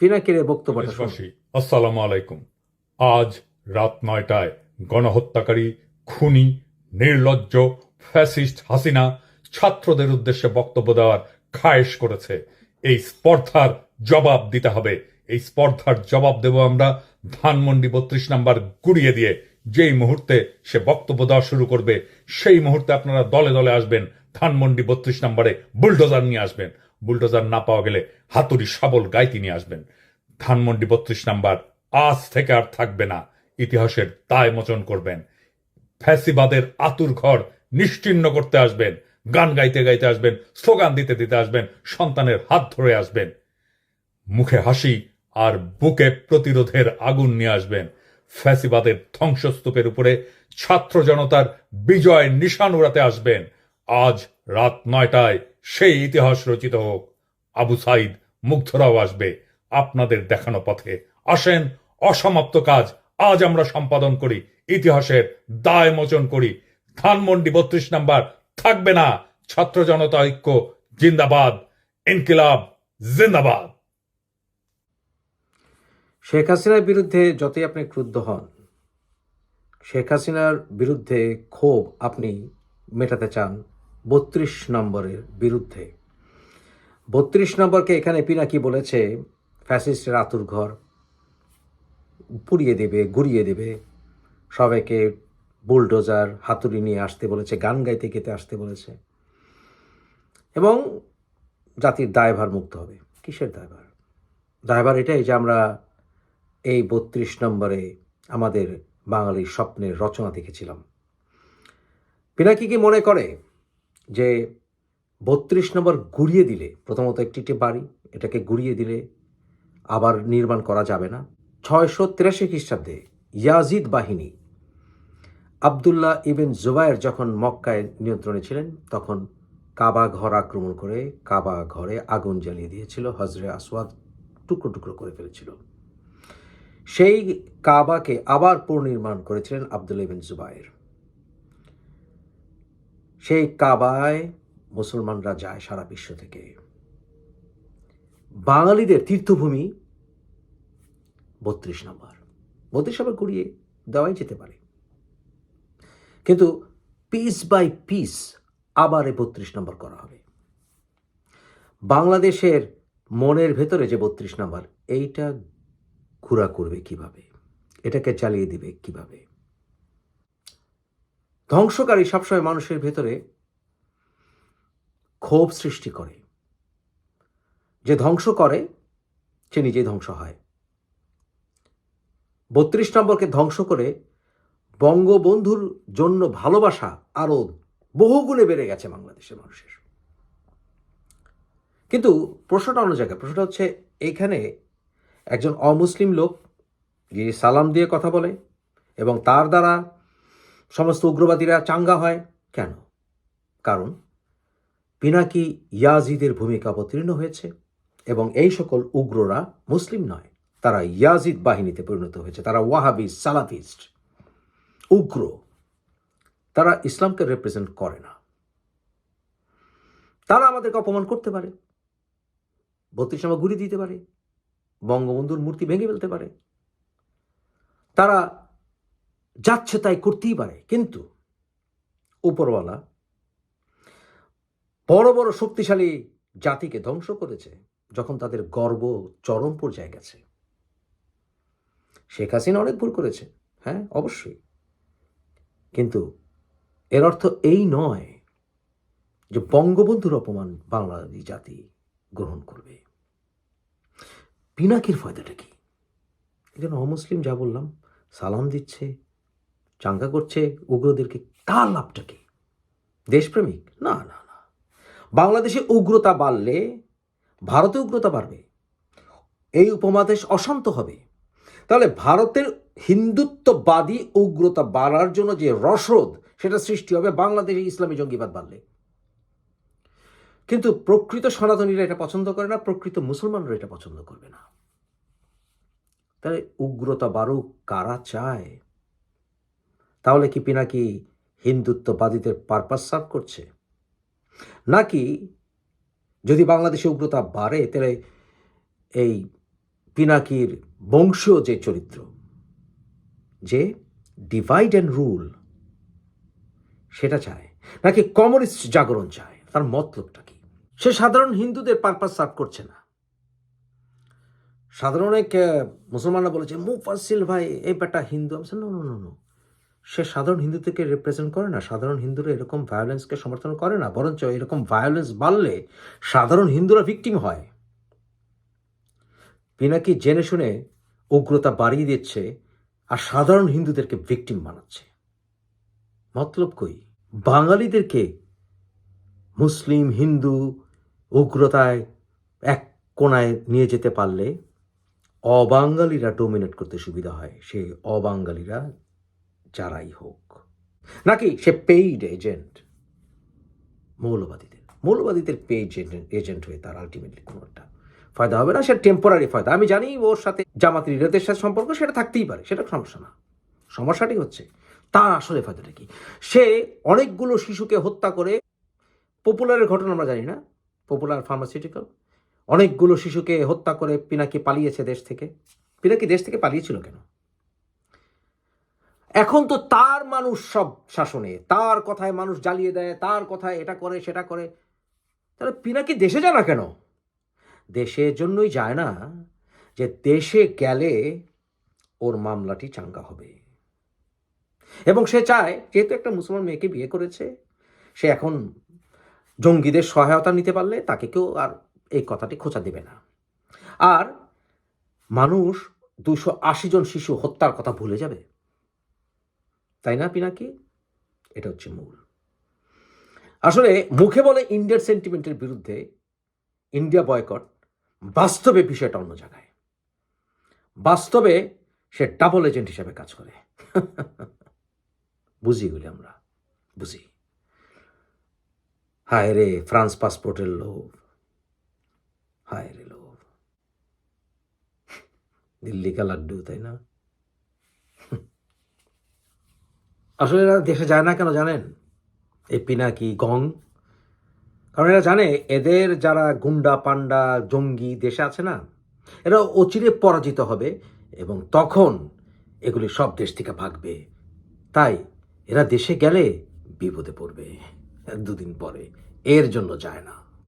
পিনাকির বক্তব্যটা আসসালামু আলাইকুম। আজ রাত নয়টায় গণহত্যাকারী, খুনি, নির্লজ্জ, ফ্যাসিস্ট হাসিনা ছাত্রদের উদ্দেশ্যে বক্তব্য দেওয়ার খায়েশ করেছে। এই স্পর্ধার জবাব দিতে হবে। এই স্পর্ধার জবাব দেব আমরা ধানমন্ডি বত্রিশ নাম্বার গুড়িয়ে দিয়ে। যেই মুহূর্তে সে বক্তব্য দেওয়া শুরু করবে, সেই মুহূর্তে আপনারা দলে দলে আসবেন, ধানমন্ডি বত্রিশ নম্বরে বুলডোজার নিয়ে আসবেন। বুলডোজার না পাওয়া গেলে হাতুড়ি শাবল গাইতি নিয়ে আসবেন। ধানমন্ডি বত্রিশ নাম্বার, আজ থেকে আর থাকবে না। ইতিহাসের দায় মোচন করবেন। ফ্যাসিবাদের আতুর ঘর নিশ্চিহ্ন করতে আসবেন। গান গাইতে গাইতে আসবেন, স্লোগান দিতে দিতে আসবেন, সন্তানের হাত ধরে আসবেন। মুখে হাসি আর বুকে প্রতিরোধের আগুন নিয়ে আসবেন। ফ্যাসিবাদের ধ্বংসস্তূপের উপরে ছাত্র জনতার বিজয় নিশান উড়াতে আসবেন। আজ রাত নয়টায় সেই ইতিহাস রচিত হোক। আবু সাইদ মুগ্ধরাও আসবে আপনাদের দেখানো পথে। আসেন অসমাপ্ত কাজ। আজ আমরা সম্পাদন করি, ইতিহাসের দায় মোচন করি। ধানমন্ডি বত্রিশ নাম্বার, থাকবে না। ছাত্র জনতা ঐক্য, জিন্দাবাদ। ইনকিলাব, জিন্দাবাদ। শেখ হাসিনার বিরুদ্ধে যতই আপনি ক্রুদ্ধ হন, শেখ হাসিনার বিরুদ্ধে ক্ষোভ আপনি মেটাতে চান। বত্রিশ নম্বরের বিরুদ্ধে। বত্রিশ নম্বরকে এখানে পিনাকি বলেছে, ফ্যাসিস্টের আতুর ঘর পুড়িয়ে দেবে, গুড়িয়ে দেবে। সবাইকে বুলডোজার, হাতুড়ি নিয়ে আসতে বলেছে, গান গাইতে গেতে আসতে বলেছে। এবং জাতির দায়ভার মুক্ত হবে। কিসের দায়ভার? দায়ভার এটাই যে আমরা এই বত্রিশ নম্বরে আমাদের বাঙালির স্বপ্নের রচনা দেখেছিলাম। পিনাকি কি মনে করে? যে বত্রিশ নম্বর গুড়িয়ে দিলে, প্রথমত একটি একটি বাড়ি, এটাকে গুড়িয়ে দিলে আবার নির্মাণ করা যাবে না। ছয়শো তিরাশি খ্রিস্টাব্দে ইয়াজিদ বাহিনী আবদুল্লাহ ইবেন জুবায়ের যখন মক্কায় নিয়ন্ত্রণে ছিলেন, তখন কাবা ঘর আক্রমণ করে কাবা ঘরে আগুন জ্বালিয়ে দিয়েছিল হজরে আসওয়াদ টুকরো টুকরো করে ফেলেছিল। সেই কাবাকে আবার পুনর্নির্মাণ করেছিলেন আবদুল্লাহ ইবেন জুবায়ের সেই কাবায় মুসলমানরা যায় সারা বিশ্ব থেকে। বাঙালিদের তীর্থভূমি বত্রিশ নম্বর। বত্রিশ নম্বর কুড়িয়ে দেওয়াই যেতে পারে। কিন্তু পিস বাই পিস আবার এই বত্রিশ নম্বর করা হবে। বাংলাদেশের মনের ভেতরে যে বত্রিশ নম্বর, এইটা ঘোরা করবে কীভাবে? এটাকে চালিয়ে দিবে কীভাবে? ধ্বংসকারী সবসময় মানুষের ভেতরে ক্ষোভ সৃষ্টি করে। যে ধ্বংস করে, সে নিজেই ধ্বংস হয়। বত্রিশ নম্বরকে ধ্বংস করে বঙ্গবন্ধুর জন্য ভালোবাসা আরও বহুগুণে বেড়ে গেছে বাংলাদেশের মানুষের। কিন্তু প্রশ্নটা অন্য জায়গায়, প্রশ্নটা হচ্ছে এইখানে একজন অমুসলিম লোক যে সালাম দিয়ে কথা বলে এবং তার দ্বারা সমস্ত উগ্রবাদীরা চাঙ্গা হয় কেন? কারণ পিনাকি ইয়াজিদের ভূমিকা অবতীর্ণ হয়েছে এবং এই সকল উগ্ররা মুসলিম নয়, তারা ইয়াজিদ বাহিনীতে পরিণত হয়েছে, তারা ওয়াহাবি, সালাফিস্ট, উগ্র। তারা ইসলামকে রিপ্রেজেন্ট করে না। তারা আমাদেরকে অপমান করতে পারে, বত্রিশ নম্বর ঘুরি দিতে পারে, বঙ্গবন্ধুর মূর্তি ভেঙে ফেলতে পারে। তারা যাচ্ছে তাই করতেই পারে। কিন্তু উপরওয়ালা বড় বড় শক্তিশালী জাতিকে ধ্বংস করেছে যখন তাদের গর্ব চরম পর্যায়ে গেছে। শেখ হাসিনা অনেক ভুল করেছে হ্যাঁ অবশ্যই। কিন্তু এর অর্থ এই নয় যে বঙ্গবন্ধুর অপমান বাংলাদেশী জাতি গ্রহণ করবে। পিনাকির ফয়দাটা কি? একজন অমুসলিম যা বললাম, সালাম দিচ্ছে চাঙ্গা করছে উগ্রদেরকে, তার লাভটা কি? দেশপ্রেমিক? না না না। বাংলাদেশে উগ্রতা বাড়লে ভারতে উগ্রতা বাড়বে। এই উপমহাদেশ অশান্ত হবে। তাহলে ভারতের হিন্দুত্ববাদী উগ্রতা বাড়ার জন্য যে রসদ সেটা সৃষ্টি হবে বাংলাদেশে ইসলামী জঙ্গিবাদ বাড়লে। কিন্তু প্রকৃত সনাতনীরা এটা পছন্দ করে না, প্রকৃত মুসলমানরা এটা পছন্দ করবে না। তাহলে উগ্রতা বাড়ুক কারা চায়? তাহলে কি পিনাকি হিন্দুত্ববাদীদের পারপাস সার্ভ করছে? নাকি যদি বাংলাদেশে উগ্রতা বাড়ে, তাহলে এই পিনাকির বংশীয় যে চরিত্র, যে ডিভাইড অ্যান্ড রুল সেটা চায়? নাকি কমিউনিস্ট জাগরণ চায়? তার মতলবটা কি? সে সাধারণ হিন্দুদের পারপাস সার্ভ করছে না। সাধারণ এক মুসলমানরা বলেছে মুফাসিল ভাই, এই বেটা হিন্দু। আমি নো নো নো সে সাধারণ হিন্দুদেরকে রিপ্রেজেন্ট করে না, সাধারণ হিন্দুরা এরকম ভায়োলেন্সকে সমর্থন করে না, বরঞ্চ এরকম ভায়োলেন্স বাড়লে সাধারণ হিন্দুরা ভিকটিম হয়। পিনাকি জেনে শুনে উগ্রতা বাড়িয়ে দিচ্ছে আর সাধারণ হিন্দুদেরকে ভিকটিম বানাচ্ছে। মতলব কই? বাঙালিদেরকে মুসলিম, হিন্দু উগ্রতায় এক কোনায় নিয়ে যেতে পারলে অবাঙালিরা ডোমিনেট করতে সুবিধা হয়। সেই অবাঙালিরা যারাই হোক। নাকি সে পেইড এজেন্ট মৌলবাদীদের। মৌলবাদীদের পেইড এজেন্ট হয়ে তার আলটিমেটলি কোনো একটা ফায়দা হবে না সেটা টেম্পোরারি ফায়দা। আমি জানি ওর সাথে জামাতের ইরাদের সাথে সম্পর্ক, সেটা থাকতেই পারে, সেটা সমস্যা না। সমস্যাটি হচ্ছে তার আসলে ফায়দাটা কি? সে অনেকগুলো শিশুকে হত্যা করে পপুলারের ঘটনা আমরা জানি না পপুলার ফার্মাসিউটিক্যাল অনেকগুলো শিশুকে হত্যা করে পিনাকি পালিয়েছে দেশ থেকে। পিনাকি দেশ থেকে পালিয়েছিল কেন? এখন তো তার মানুষ সব শাসনে, তার কথায় মানুষ জ্বালিয়ে দেয়, তার কথায় এটা করে, সেটা করে। তাহলে পিনাকি দেশে যায় না কেন? দেশের জন্যই যায় না যে দেশে গেলে ওর মামলাটি চাঙ্গা হবে। এবং সে চায়, যেহেতু একটা মুসলমান মেয়েকে বিয়ে করেছে, সে এখন জঙ্গিদের সহায়তা নিতে পারলে তাকে কেউ আর এই কথাটি খোঁচা দেবে না। আর মানুষ দুশো আশি জন শিশু হত্যার কথা ভুলে যাবে। তাই না পিনাকি? এটা হচ্ছে মূল। আসলে মুখে বলে ইন্ডিয়ার সেন্টিমেন্টের বিরুদ্ধে ইন্ডিয়া বয়কট বাস্তবে বিষয়টা অন্য জায়গায়। বাস্তবে সে ডাবল এজেন্ট হিসাবে কাজ করে। বুঝি গুলি আমরা, বুঝি। হায় রে, ফ্রান্স পাসপোর্টের লোভ। হায় রে লোভ। দিল্লি কা লাড্ডু, তাই না? আসলে এরা দেশে যায় না কেন জানেন? এই পিনাকি, গং। কারণ এরা জানে, এদের যারা গুন্ডা পান্ডা জঙ্গি দেশে আছে না, এরা অচিরে পরাজিত হবে এবং তখন এগুলি সব দেশ থেকে ভাগবে। তাই এরা দেশে গেলে বিপদে পড়বে। দুদিন পরে এর জন্য যায় না।